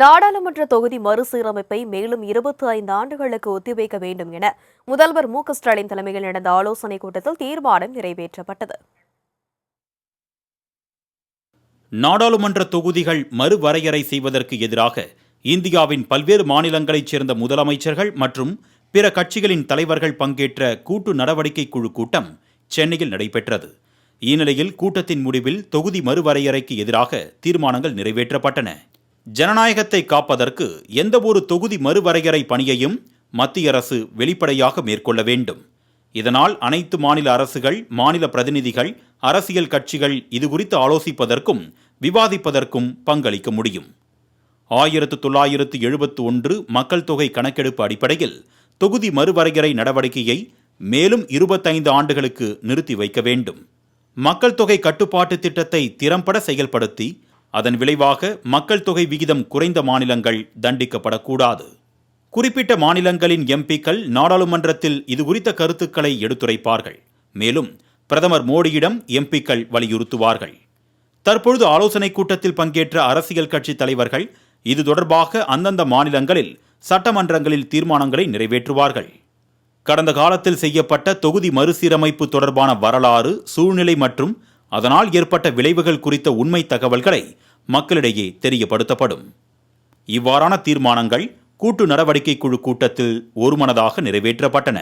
நாடாளுமன்ற தொகுதி மறுசீரமைப்பை மேலும் இருபத்தி ஐந்து ஆண்டுகளுக்கு ஒத்திவைக்க வேண்டும் என முதல்வர் மு ஸ்டாலின் தலைமையில் நடந்த ஆலோசனைக் கூட்டத்தில் தீர்மானம் நிறைவேற்றப்பட்டது. நாடாளுமன்ற தொகுதிகள் மறுவரையறை செய்வதற்கு எதிராக இந்தியாவின் பல்வேறு மாநிலங்களைச் சேர்ந்த முதலமைச்சர்கள் மற்றும் பிற கட்சிகளின் தலைவர்கள் பங்கேற்ற கூட்டு நடவடிக்கை குழு கூட்டம் சென்னையில் நடைபெற்றது. இந்நிலையில் கூட்டத்தின் முடிவில் தொகுதி மறுவரையறைக்கு எதிராக தீர்மானங்கள் நிறைவேற்றப்பட்டன. ஜனநாயகத்தை காப்பதற்கு எந்தவொரு தொகுதி மறுவரையறை பணியையும் மத்திய அரசு வெளிப்படையாக மேற்கொள்ள வேண்டும். இதனால் அனைத்து மாநில அரசுகள் மாநில பிரதிநிதிகள் அரசியல் கட்சிகள் இதுகுறித்து ஆலோசிப்பதற்கும் விவாதிப்பதற்கும் பங்களிக்க முடியும். ஆயிரத்து தொள்ளாயிரத்து எழுபத்து ஒன்று மக்கள் தொகை கணக்கெடுப்பு அடிப்படையில் தொகுதி மறுவரையறை நடவடிக்கையை மேலும் இருபத்தைந்து ஆண்டுகளுக்கு நிறுத்தி வைக்க வேண்டும். மக்கள் தொகை கட்டுப்பாட்டு திட்டத்தை திறம்பட செயல்படுத்தி அதன் விளைவாக மக்கள் தொகை விகிதம் குறைந்த மாநிலங்கள் தண்டிக்கப்படக்கூடாது. குறிப்பிட்ட மாநிலங்களின் எம்பிக்கள் நாடாளுமன்றத்தில் இதுகுறித்த கருத்துக்களை எடுத்துரைப்பார்கள். மேலும் பிரதமர் மோடியிடம் எம்பிக்கள் வலியுறுத்துவார்கள். தற்பொழுது ஆலோசனைக் கூட்டத்தில் பங்கேற்ற அரசியல் கட்சி தலைவர்கள் இது தொடர்பாக அந்தந்த மாநிலங்களில் சட்டமன்றங்களில் தீர்மானங்களை நிறைவேற்றுவார்கள். கடந்த காலத்தில் செய்யப்பட்ட தொகுதி மறுசீரமைப்பு தொடர்பான வரலாறு சூழ்நிலை மற்றும் அதனால் ஏற்பட்ட விளைவுகள் குறித்த உண்மை தகவல்களை மக்களிடையே தெரியப்படுத்தப்படும். இவ்வாறான தீர்மானங்கள் கூட்டு நடவடிக்கை குழு கூட்டத்தில் ஒருமனதாக நிறைவேற்றப்பட்டன.